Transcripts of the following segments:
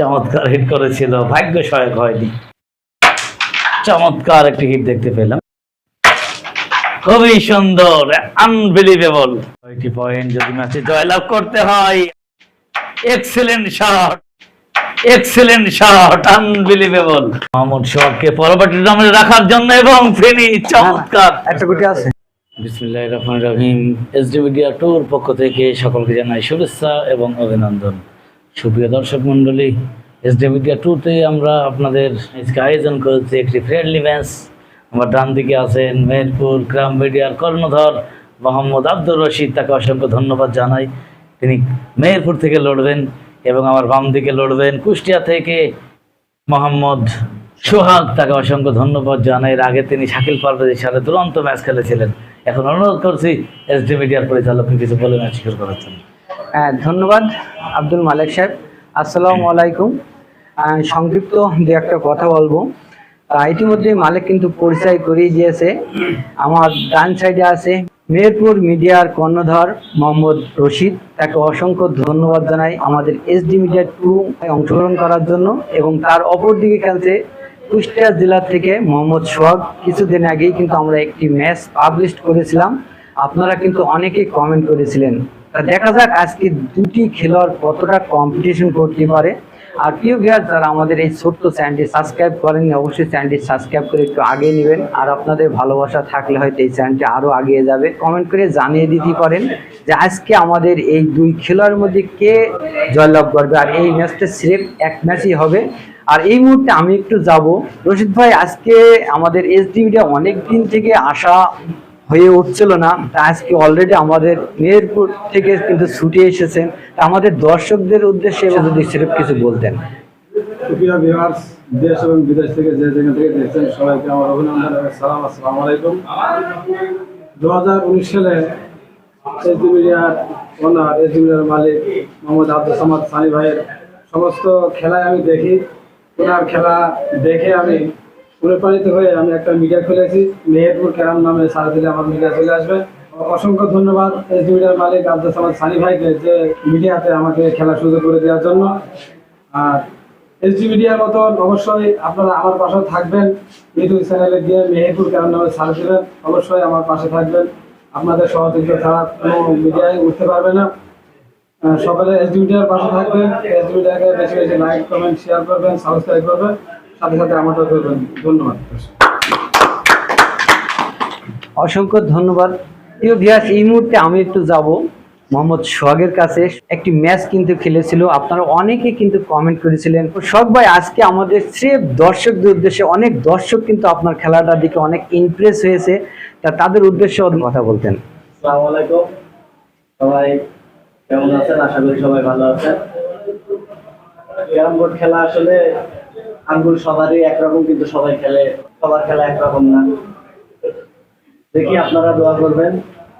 চমৎকার হিট করেছিল ভাগ্য সহায়ক হয়নি। চমৎকার একটি হিট দেখতে পেলাম। খুবই সুন্দর আনবিলিভেবল কয়টি পয়েন্ট যদি ম্যাচে জয়লাভ করতে হয়। Excellent shot excellent shot unbelievable Mohammad পরবর্তী রাখার জন্য এবং ফেনি চমৎকার। একটা গুটি আছে। বিসমুল্লাহ রহমান রহিম। এসডি মিডিয়া টুর পক্ষ থেকে সকলকে জানাই শুভেচ্ছা এবং অভিনন্দন। সুপ্রিয় দর্শক মণ্ডলী এসডি মিডিয়া টুতে আমরা আপনাদের আয়োজন করেছি একটি ফ্রেন্ডলি ম্যাচ আমার ডান দিকে আছেন মেহেরপুর গ্রাম মিডিয়ার কর্ণধর মোহাম্মদ আব্দুর রশিদ। তাকে অসংখ্য ধন্যবাদ জানাই। তিনি মেহেরপুর থেকে লড়বেন এবং আমার বাম দিকে লড়বেন কুষ্টিয়া থেকে মোহাম্মদ সোহাগ। তাকে অসংখ্য ধন্যবাদ জানাই। এর আগে তিনি শাকিল পারভেজের সাথে দুরন্ত ম্যাচ খেলেছিলেন। এখন অনুরোধ করছি এসডি মিডিয়ার পরিচালককে কিছু বলে ম্যাচ করার জন্য। ধন্যবাদ আব্দুল মালিক সাহেব। আসসালামু আলাইকুম। সংক্ষিপ্ত দু একটা কথা বলব। আহ, ইতিমধ্যে মালিক কিন্তু পরিচয় করিয়ে দিয়েছে। আমার ডান সাইডে আছে মেহেরপুর মিডিয়ার কর্ণধর মোহাম্মদ রশিদ। তাকে অসংখ্য ধন্যবাদ জানাই আমাদের এসডি মিডিয়া টু অংশগ্রহণ করার জন্য এবং তার অপর দিকে খেলছে কুষ্টিয়া জেলা থেকে মোহাম্মদ সোহাগ। কিছুদিন আগেই কিন্তু আমরা একটি ম্যাচ পাবলিশ করেছিলাম। আপনারা কিন্তু অনেকেই কমেন্ট করেছিলেন। তা দেখা যাক আজকে দুটি খেলোয়াড় কতটা কম্পিটিশন করতে পারে। আর প্রিয় ভিউয়ার যারা আমাদের এই ছোট্ট চ্যানেলটি সাবস্ক্রাইব করেননি, অবশ্যই চ্যানেলটি সাবস্ক্রাইব করে একটু আগে নেবেন। আর আপনাদের ভালোবাসা থাকলে হয়তো এই চ্যানেলটি আরও আগিয়ে যাবে। কমেন্ট করে জানিয়ে দিতে পারেন যে আজকে আমাদের এই দুই খেলোয়াড়ের মধ্যে কে জয়লাভ করবে আর এই ম্যাচটা স্রেফ এক ম্যাচই হবে। আর এই মুহূর্তে আমি একটু যাব। রশিদ ভাই, আজকে আমাদের এস মিডিয়া অনেক দিন থেকে আশা হয়ে উঠছিল না। আজকে অলরেডি আমাদের মেহেরপুর থেকে কিন্তু ছুটে এসেছেন আমাদের দর্শকদের উদ্দেশ্যে যদি সেরকম কিছু বলতেন। দেশ এবং বিদেশ থেকে যে যেখান থেকে দেখছেন, সবাইকে আমার অভিনন্দন এবং সালাম, আসসালামু আলাইকুম। দু হাজার উনিশ সালে এসডি মিডিয়ার ওনার এসডি মিডিয়ার মালিক মোহাম্মদ আব্দুল সামাদ সানি ভাইয়ের সমস্ত খেলায় আমি দেখি। ওনার খেলা দেখে আমি অনুপ্রাণিত হয়ে আমি একটা মিডিয়া খুলেছি মেহেরপুর ক্যারাম নামে সারা দিলে আমার মিডিয়া চলে আসবে। অসংখ্য ধন্যবাদ এসডি মিডিয়ার মালিক আব্দুল সামাদ সানি ভাইকে যে মিডিয়াতে আমাকে খেলার সুযোগ করে দেওয়ার জন্য। আর এসডি মিডিয়ার মতন অবশ্যই আপনারা আমার পাশে থাকবেন। ইউটিউব চ্যানেলে গিয়ে মেহেরপুর কেমন নামে সার্চ দেবেন। অবশ্যই আমার পাশে থাকবেন। আপনাদের সহযোগিতা ছাড়া কোনো মিডিয়ায় উঠতে পারবে না। আহ, এস এসডি মিডিয়ার পাশে থাকবেন। এসডি মিডিয়াকে বেশি বেশি লাইক কমেন্ট শেয়ার করবেন সাবস্ক্রাইব করবেন। সাথে সাথে আমারটাও ধন্যবাদ। অসংখ্য ধন্যবাদ। প্রিয় ভিয়াস এই মুহূর্তে আমি একটু যাব মোহাম্মদ সোহাগের কাছে। একটি ম্যাচ কিন্তু খেলেছিল। আপনারা অনেকে কিন্তু কমেন্ট করেছিলেন। সোহাগ ভাই আজকে আমাদের স্রেফ দর্শকদের উদ্দেশ্যে অনেক দর্শক কিন্তু আপনার খেলাটা দিকে অনেক ইমপ্রেস হয়েছে। তা তাদের উদ্দেশ্যে কথা বলতেন। আসসালামু আলাইকুম। সবাই কেমন আছেন? আশা করি সবাই ভালো আছেন। ক্যারাম বোর্ড খেলা আসলে আঙ্গুল সবারই একরকম কিন্তু সবাই খেলে সবার খেলা একরকম না। দেখি আপনারা দোয়া করবেন।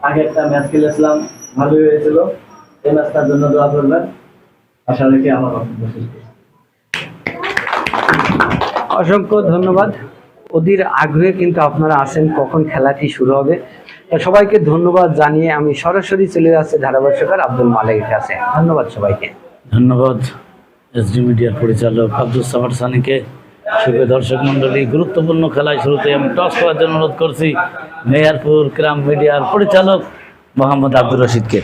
আগে একটা ম্যাচ খেলেছিলাম ভালোই হয়েছিল। এই ম্যাচটার জন্য দোয়া করবেন। আশা রেখে আমার। অসংখ্য ধন্যবাদ। ওদের আগ্রহে কিন্তু আপনারা আছেন কখন খেলাটি শুরু হবে। সবাইকে ধন্যবাদ জানিয়ে আমি সরাসরি চলে যাচ্ছি ধারাভাষ্যকার আব্দুল মালিকের কাছে। ধন্যবাদ সবাইকে। ধন্যবাদ। এসডি মিডিয়ার পরিচালক আব্দুল সামার সানিকে। সুপ্রিয় দর্শক মণ্ডলী, গুরুত্বপূর্ণ খেলায় শুরুতে আমি টস করার জন্য অনুরোধ করছি মেয়ারপুর গ্রাম মিডিয়ার পরিচালক মোহাম্মদ আব্দুর রশিদকে।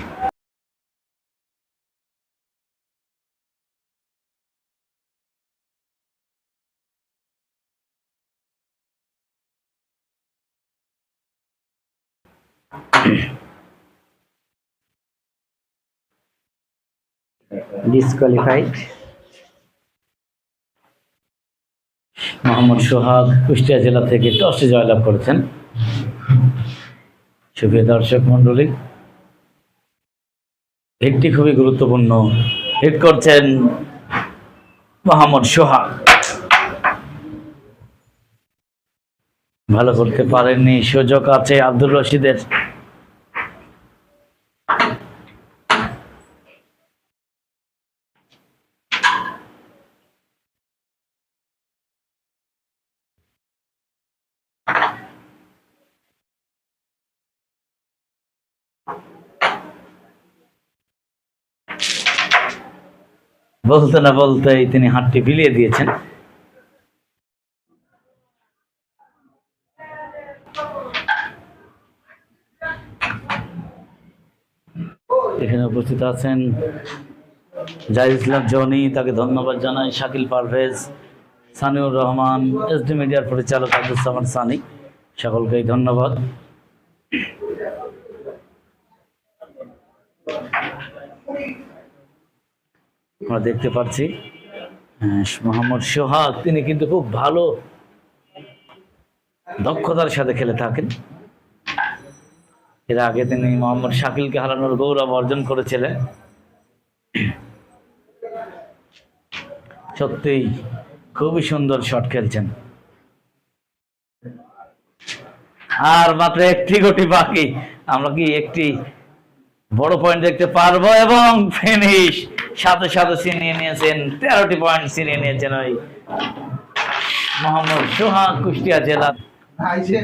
ডিসকোয়ালিফাইড মোহাম্মদ সোহাগ কুষ্টিয়া জেলা থেকে টসে জয়লাভ করেছেন। সুপ্রিয় দর্শক মণ্ডলী হিটটি খুবই গুরুত্বপূর্ণ। হিট করছেন মোহাম্মদ সোহাগ। ভালো করতে পারেননি, সুযোগ আছে আব্দুর রশিদের। বলতে না বলতেই তিনি হাতটি বিলিয়ে দিয়েছেন। এখানে উপস্থিত আছেন জাহিদ ইসলাম জনি, তাকে ধন্যবাদ জানাই। শাকিল পারভেজ, সানিউর রহমান, এসডি মিডিয়ার পরিচালক আব্দুল সামান সানি, সকলকেই ধন্যবাদ। আমরা দেখতে পাচ্ছি মোহাম্মদ সোহাগ, তিনি কিন্তু খুব ভালো দক্ষতার সাথে খেলে থাকেন। এর আগে তিনি মোহাম্মদ শাকিলকে হারানোর গৌরব অর্জন করেছিলেন। সত্যিই খুবই সুন্দর শট খেলছেন। আর মাত্র একটি গটি বাকি, আমরা কি একটি বড় পয়েন্ট দেখতে পারব এবং ফিনিশ সাথে সাথে ছিনিয়ে নিয়েছেন তেরোটি পয়েন্ট ছিনিয়ে নিয়েছেন ওই মোহাম্মদ সোহাগ কুষ্টিয়া জেলা। আচ্ছা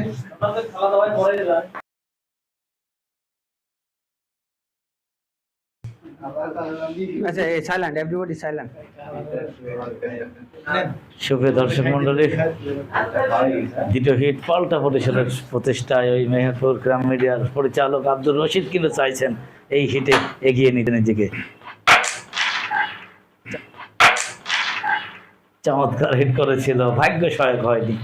সুপ্রিয় দর্শক মন্ডলী দ্বিতীয় হিট পাল্টা পরিষদের প্রতিষ্ঠায় ওই মেহেরপুর গ্রাম মিডিয়ার পরিচালক আব্দুল রশিদ কিন্তু চাইছেন এই হিটে এগিয়ে নিতে নিজেকে। চমৎকার হিট করেছিল ভাগ্য সহায়ক হয়নি।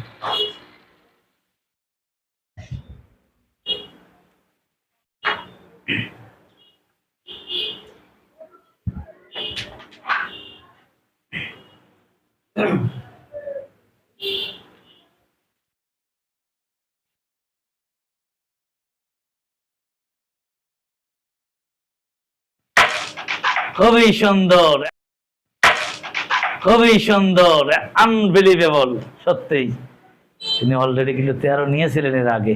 খুবই সুন্দর। খুবই সুন্দর আনবিলিভেবল সত্যিই। তিনি অলরেডি কিন্তু তেরো নিয়েছিলেন এর আগে।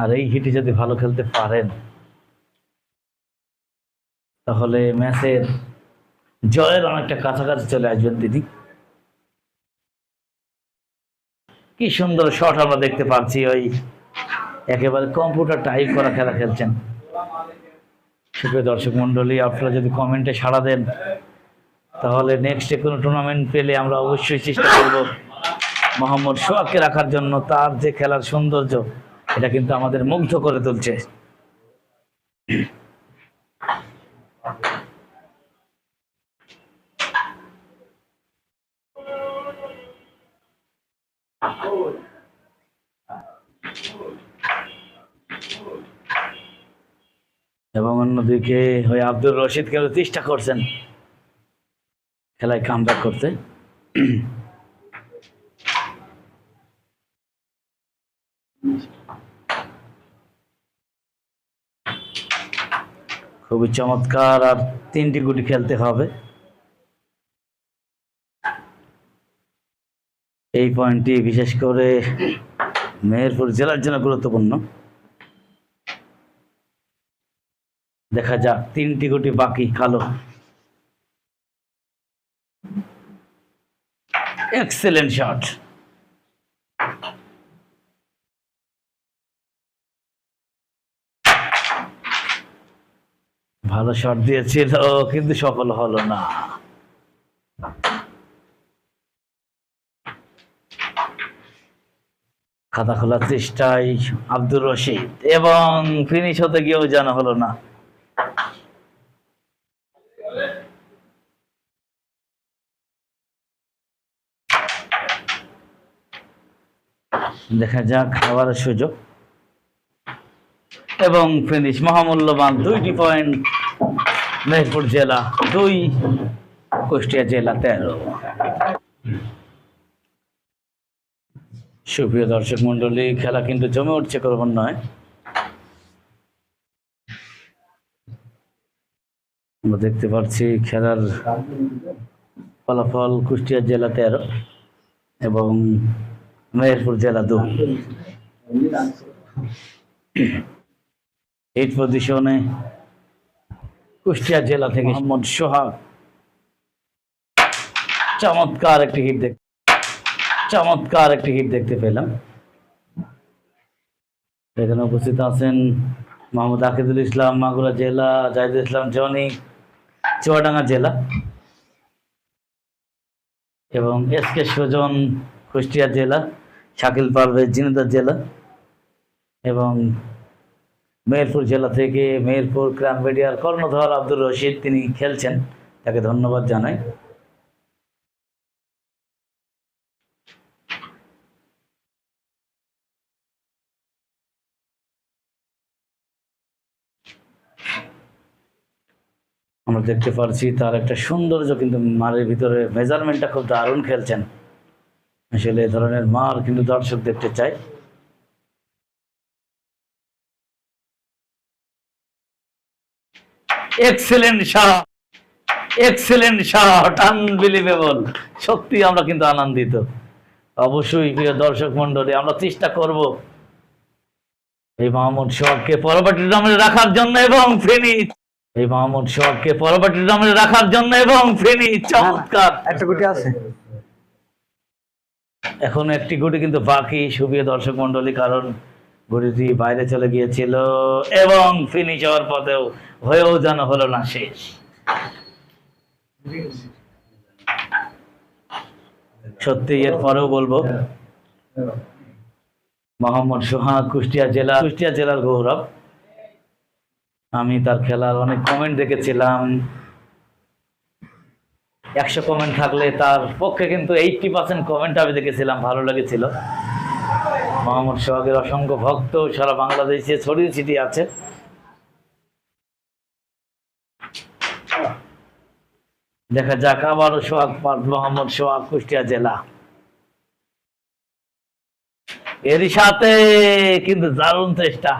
আর এই হিটে যদি ভালো খেলতে পারেন, তাহলে ম্যাচের জয়ের অনেকটা কাছাকাছি চলে আসবেন তিনি। কি সুন্দর শট আমরা দেখতে পাচ্ছি ওই একেবারে কম্পিউটার টাইপ করা খেলা খেলছেন। সুপ্রিয় দর্শক মন্ডলী আপনারা যদি কমেন্টে সাড়া দেন তাহলে নেক্সটে কোনো টুর্নামেন্ট পেলে আমরা অবশ্যই চেষ্টা করব মোহাম্মদ সোহাগকে রাখার জন্য। তার যে খেলার সৌন্দর্য, এটা কিন্তু আমাদের মুগ্ধ করে তুলছে। এবং অন্যদিকে ওই আব্দুর রশিদ কিন্তু চেষ্টা করছেন? খেলায় কাম করতে। খুবই চমৎকার আর তিনটি গুটি খেলতে হবে। এই পয়েন্টটি বিশেষ করে মেহেরপুর জেলার জন্য গুরুত্বপূর্ণ। দেখা যাক, তিনটি গুটি বাকি কালো। এক্সেলেন্ট শট ভালো শট দিয়েছিল, কিন্তু সফল হলো না। খাতা খোলার চেষ্টায় আব্দুর রশিদ, এবং ফিনিশ হতে গিয়েও জানা হলো না। দেখা যাক আবার সুযোগ। এবং ফিনিশ মহামূল্যবান দুইটি পয়েন্ট মেহেরপুর জেলা, দুই কুষ্টিয়া জেলা, তেরো। সুপ্রিয় দর্শক মন্ডলী খেলা কিন্তু জমে উঠছে ক্রমান্বয়ে আমরা দেখতে পাচ্ছি খেলার ফলাফল কুষ্টিয়া জেলা তেরো এবং মেহেরপুর জেলা দুই এইট পজিশনে কুষ্টিয়া জেলা থেকে মোহাম্মদ সোহাগ চমৎকার একটি হিট দেখ চমৎকার একটি হিট দেখতে পেলাম। এখানে উপস্থিত আছেন মোহাম্মদ আকিদুল ইসলাম, মাগুরা জেলা, জাহিদুল ইসলাম, জনি, চুয়াডাঙ্গা জেলা এবং এস কে সুজন, কুষ্টিয়া জেলা। শাকিল পারভেজ জিনেদা জেলা এবং মেহেরপুর জেলা থেকে মেহেরপুর ক্রাম মিডিয়ার কর্ণধর আব্দুর রশিদ, তিনি খেলছেন। তাকে ধন্যবাদ জানাই। আমরা দেখতে পারছি তার একটা সৌন্দর্য, কিন্তু মারের ভিতরে মেজারমেন্টটা খুব দারুণ খেলছেন। আসলে এ ধরনের মার কিন্তু দর্শক দেখতে চায় excellent shot excellent shot unbelievable সত্যি আমরা কিন্তু আনন্দিত। অবশ্যই প্রিয় দর্শক মন্ডলী আমরা চেষ্টা করব এই মাহমুদ সোহাগকে পরবর্তী নামে রাখার জন্য এবং ফিনিশ এই মাহমুদ সোহাগকে পরবর্তী নামে রাখার জন্য এবং ফিনিশ চমৎকার। একটা গুটি আছে। এখন একটি গুটি কিন্তু বাকি, সুপ্রিয় দর্শক মন্ডলী কারণ গুটিটি বাইরে চলে গিয়েছিল এবং ফিনিশ হওয়ার পথেও হয়েও যেন হলো না শেষ। সত্যি এর পরেও বলব, মোহাম্মদ সোহাগ, কুষ্টিয়া জেলা, কুষ্টিয়া জেলার গৌরব। আমি তার খেলার অনেক কমেন্ট দেখেছিলাম। একশো কমেন্ট থাকলে তার পক্ষে কিন্তু এইটটি পার্সেন্ট কমেন্ট আমি দেখেছিলাম, ভালো লেগেছিল। মোহাম্মদ সোহাগের অসংখ্য ভক্ত সারা বাংলাদেশে, ছড়িয়ে ছিটিয়ে আছে। দেখা যাক আবারও সোহাগ পাঠ মোহাম্মদ সোহাগ, কুষ্টিয়া জেলা। এরই সাথে কিন্তু দারুণ চেষ্টা।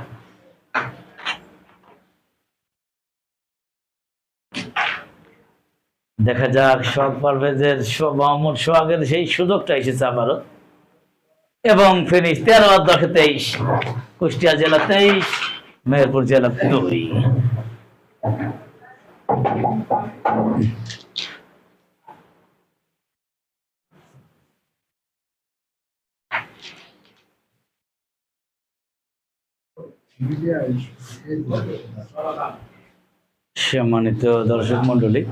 দেখা যাক সোহাগ পারভেজের মোহাম্মদ সোহাগের সেই সুযোগটা এসেছে আবারও। এবং ফিনিশ তেরো দশে তেইশ, কুষ্টিয়া জেলা তেইশ, মেহেরপুর জেলা দুই। সম্মানিত দর্শক মন্ডলী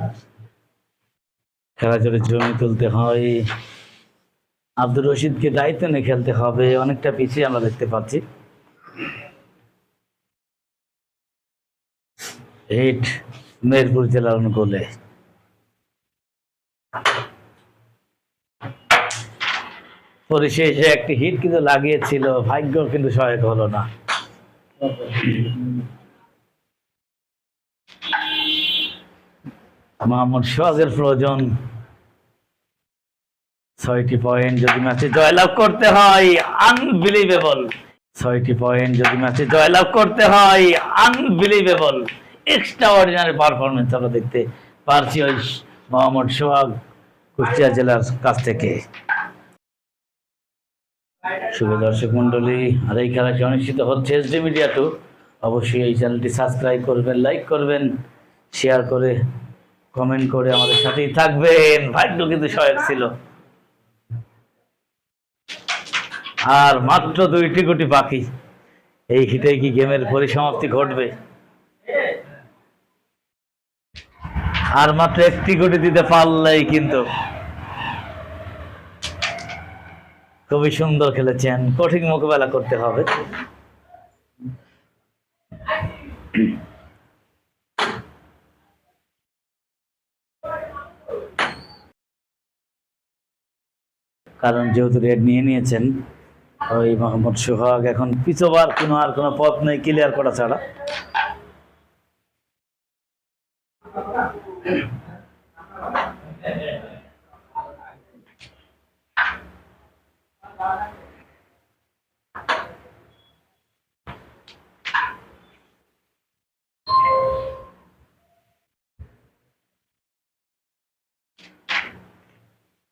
খেলা চলে জমি তুলতে হয়। আব্দুর রশিদকে দায়িত্ব নিয়ে খেলতে হবে, অনেকটা পিছিয়ে আমরা দেখতে পাচ্ছি। হিট মেহেরপুর জেলার অনুকূলে। পরিশেষে একটি হিট কিন্তু লাগিয়েছিল, ভাগ্য কিন্তু সহায়ক হলো না। মোহাম্মদ সোহাগের প্রয়োজন। ছয়টি পয়েন্ট যদি ম্যাচে জয়লাভ করতে হয় আনবিলিভেবল ছয়টি পয়েন্ট যদি ম্যাচে জয়লাভ করতে হয় আনবিলিভেবল এক্সট্রা অর্ডিনারি পারফরমেন্স আমরা দেখতে পারছি ওই মোহাম্মদ সোহাগ কুষ্টিয়া জেলার কাছ থেকে। শুভ দর্শক মন্ডলী আর এই খেলাটি অনুষ্ঠিত হচ্ছে এসডি মিডিয়া টু? অবশ্যই এই চ্যানেলটি সাবস্ক্রাইব করবেন লাইক করবেন শেয়ার করে কমেন্ট করে আমাদের সাথেই থাকবেন। ভাগ্য কিন্তু সহায়ক ছিল। আর মাত্র দুইটি গুটি বাকি। এই হিটে কি গেমের পরিসমাপ্তি ঘটবে? আর মাত্র একটি গুটি দিতে পারলেই কিন্তু খুবই সুন্দর খেলেছেন। কঠিন মোকাবেলা করতে হবে। কারণ যেহেতু রেড নিয়ে নিয়েছেন ওই মোহাম্মদ সোহাগ, এখন পিছবার কোনো আর কোনো পথ নেই ক্লিয়ার করা ছাড়া।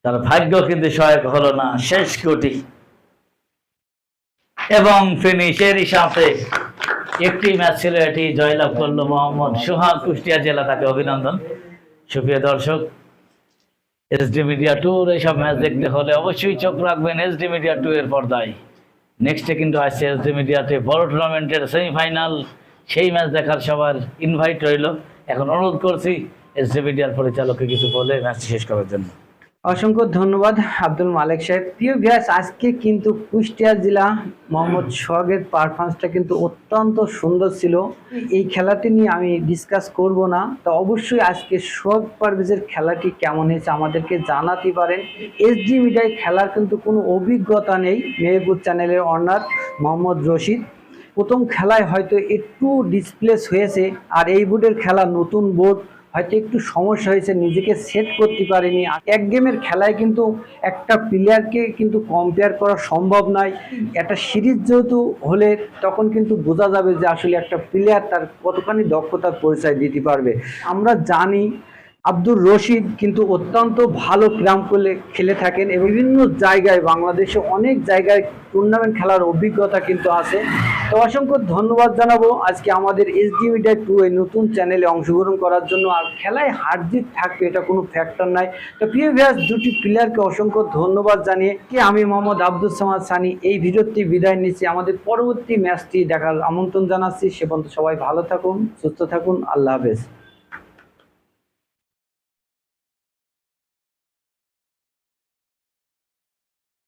তার ভাগ্য কিন্তু সহায়ক হলো না, শেষ কোটি। এবং ফিনিশের সাথে একটি ম্যাচ ছিল, এটি জয়লাভ করল মোহাম্মদ সোহাগ কুষ্টিয়া জেলা, তাকে অভিনন্দন। সুপ্রিয় দর্শক এসডি মিডিয়া টুর এইসব ম্যাচ দেখতে হলে অবশ্যই চোখ রাখবেন এসডি মিডিয়া টু এর পর্দায়। নেক্সটে কিন্তু আসছে এসডি মিডিয়াতে বড় টুর্নামেন্টের সেমিফাইনাল সেই ম্যাচ দেখার সবার ইনভাইট রইল। এখন অনুরোধ করছি এসডি মিডিয়ার পরিচালককে কিছু বলে ম্যাচটি শেষ করার জন্য। অসংখ্য ধন্যবাদ আব্দুল মালিক সাহেব। প্রিয় ভিয়াস আজকে কিন্তু কুষ্টিয়া জেলা মোহাম্মদ সোহাগের পারফরমেন্সটা কিন্তু অত্যন্ত সুন্দর ছিল। এই খেলাটি নিয়ে আমি ডিসকাস করব না তো অবশ্যই আজকে সোহাগ পারভেজের খেলাটি কেমন হয়েছে আমাদেরকে জানাতে পারেন। এসডি মিডিয়ায় খেলার কিন্তু কোনো অভিজ্ঞতা নেই মেহেরপুর চ্যানেলের অনার মোহাম্মদ রশিদ। প্রথম খেলায় হয়তো একটু ডিসপ্লেস হয়েছে আর এই বোর্ডের খেলা নতুন বোর্ড হয়তো একটু সমস্যা হয়েছে, নিজেকে সেট করতে পারেনি। এক গেমের খেলায় কিন্তু একটা প্লেয়ারকে কিন্তু কম্পেয়ার করা সম্ভব নয়। একটা সিরিজ যেহেতু হলে তখন কিন্তু বোঝা যাবে যে আসলে একটা প্লেয়ার তার কতখানি দক্ষতার পরিচয় দিতে পারবে। আমরা জানি আব্দুর রশিদ কিন্তু অত্যন্ত ভালো ক্রাম করলে খেলে থাকেন এবং বিভিন্ন জায়গায়, বাংলাদেশে অনেক জায়গায় টুর্নামেন্ট খেলার অভিজ্ঞতা কিন্তু আছে। তো অসংখ্য ধন্যবাদ জানাব। আজকে আমাদের এসডি মিডিয়া টু এই নতুন চ্যানেলে অংশগ্রহণ করার জন্য। আর খেলায় হার জিত থাকবে এটা কোনো ফ্যাক্টর নাই। তো প্রিয় ভিয়াস দুটি প্লেয়ারকে অসংখ্য ধন্যবাদ জানিয়ে কি আমি মোহাম্মদ আব্দুল সামাদ সানি। এই ভিডিওটি বিদায় নিচ্ছি। আমাদের পরবর্তী ম্যাচটি দেখার আমন্ত্রণ জানাচ্ছি। সে পর্যন্ত সবাই ভালো থাকুন, সুস্থ থাকুন। আল্লাহ হাফেজ।